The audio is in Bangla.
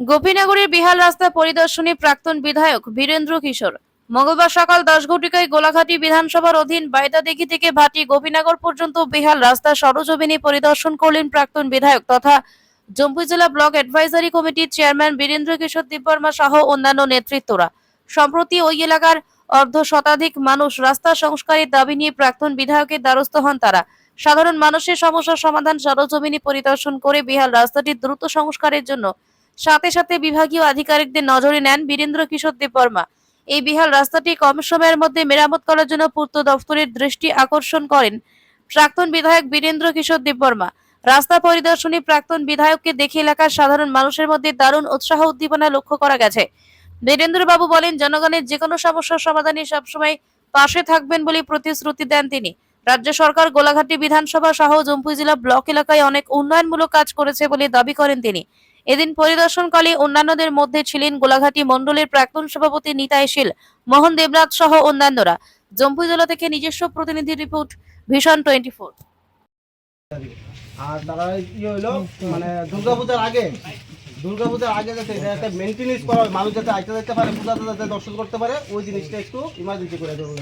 গোপীনগরের বিহাল রাস্তা পরিদর্শনে প্রাক্তন বিধায়ক বীরেন্দ্র কিশোর। মঙ্গলবার সকাল দশ ঘটিকায় গোলাঘাটি বিধানসভার অধীন বাইদাদিঘি থেকে ভাটি গোপীনগর পর্যন্ত বিহাল রাস্তা সরজমিনে পরিদর্শন করলেন প্রাক্তন বিধায়ক তথা জম্মু জেলা ব্লক অ্যাডভাইজারি কমিটির চেয়ারম্যান বীরেন্দ্র কিশোর দেববর্মা সহ অন্যান্য নেতৃত্বরা। সম্প্রতি ওই এলাকার অর্ধ শতাধিক মানুষ রাস্তা সংস্কারের দাবি নিয়ে প্রাক্তন বিধায়কের দ্বারস্থ হন তারা। সাধারণ মানুষের সমস্যার সমাধান সরজমিনে পরিদর্শন করে বিহাল রাস্তাটি দ্রুত সংস্কারের জন্য সাথে সাথে বিভাগীয় আধিকারিকদের নজরে নেন বীরেন্দ্র কিশোর দেববর্মা। এই বিহাল রাস্তাটি কম সময়ের মধ্যে মেরামত করার জন্য পূর্ত দফতরের দৃষ্টি আকর্ষণ করেন প্রাক্তন বিধায়ক বীরেন্দ্র কিশোর দেববর্মা। রাস্তা পরিদর্শনে প্রাক্তন বিধায়ককে দেখে এলাকার সাধারণ মানুষের মধ্যে দারুণ উৎসাহ উদ্দীপনা লক্ষ্য করা গেছে। বীরেন্দ্র বাবু বলেন, জনগণের যে কোনো সমস্যার সমাধানে সবসময় পাশে থাকবেন বলে প্রতিশ্রুতি দেন তিনি। রাজ্য সরকার গোলাঘাটি বিধানসভা সহ জম্পুই জেলা ব্লক এলাকায় অনেক উন্নয়নমূলক কাজ করেছে বলে দাবি করেন তিনি। এদিন পরিদর্শনকালে অন্যান্যদের মধ্যে ছিলেন গোলাঘাটি মণ্ডলের প্রাক্তন সভাপতি নিতাই শীল মোহন দেবনাথ সহ অন্যান্যরা। জম্পুই জেলা থেকে নিজস্ব প্রতিনিধি রিপোর্ট, ভিশন টোয়েন্টি ফোর আর তারা ইয়ে হইল মানে দুর্গাপূজার আগে দুর্গাপূজার আগে যাতে একটা মেনটেনেন্স করা হয়, মানুষ যাতে আইতে যেতে পারে পূজাতে যাতে দর্শন করতে পারে, ওই জিনিসটা একটু ইমার্জেন্সি করে দেবো